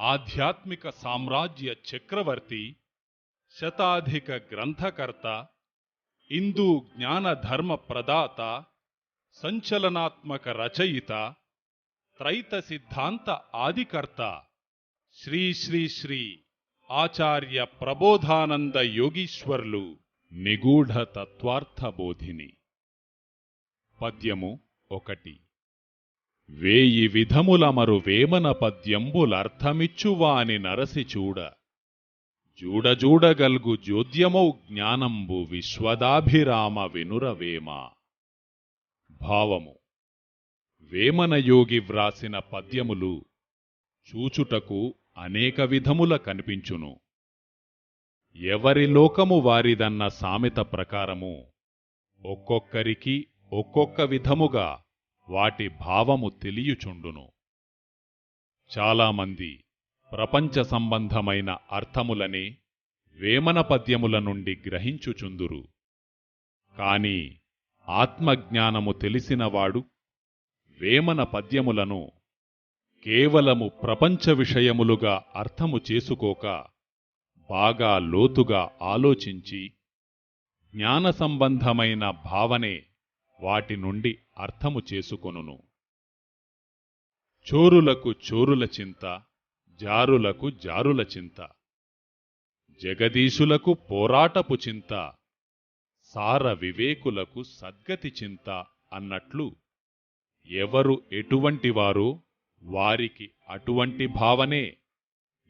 ఆధ్యాత్మిక సామ్రాజ్య చక్రవర్తి శతాధిక గ్రంథకర్త హిందూ జ్ఞానధర్మ ప్రదాత సంచలనాత్మక రచయిత త్రైత సిద్ధాంత ఆదికర్త శ్రీ శ్రీ శ్రీ ఆచార్య ప్రబోధానంద యోగీశ్వర్లు నిగూఢ తత్వార్థ బోధిని. పద్యము ఒకటి. వేయి విధములమరు వేమన పద్యంబులర్థమిచ్చువాని నరసి చూడ. జూడజూడగల్గు జ్యోద్యమౌ జ్ఞానంబు విశ్వదాభిరామ వినురవేమ. భావము. వేమనయోగి వ్రాసిన పద్యములు చూచుటకు అనేక విధముల కనిపించును. ఎవరి లోకము వారిదన్న సామెత ప్రకారము ఒక్కొక్కరికి ఒక్కొక్క విధముగా వాటి భావము తెలియుచుండును. చాలామంది ప్రపంచ సంబంధమైన అర్థములనే వేమన పద్యముల నుండి గ్రహించుచుందురు. కాని ఆత్మజ్ఞానము తెలిసినవాడు వేమన పద్యములను కేవలము ప్రపంచ విషయములుగా అర్థము చేసుకోక బాగా లోతుగా ఆలోచించి జ్ఞాన సంబంధమైన భావనే వాటి నుండి అర్థము చేసుకొనును. చోరులకు చోరుల చింత జారులకు జారుల చింత. జగదీశులకు పోరాటపు చింత సార వివేకులకు సద్గతి చింత అన్నట్లు ఎవరు ఎటువంటివారో వారికి అటువంటి భావనే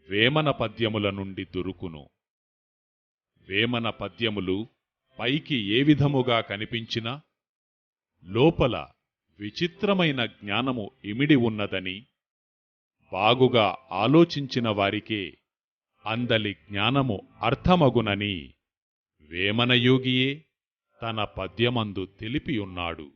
వేమన పద్యముల నుండి దొరుకును. వేమన పద్యములు పైకి ఏ విధముగా కనిపించినా లోపల విచిత్రమైన జ్ఞానము ఇమిడి ఉన్నదని బాగుగా ఆలోచించిన వారికే అందలి జ్ఞానము అర్థమగునని వేమనయోగియే తన పద్యమందు తెలిపియున్నాడు.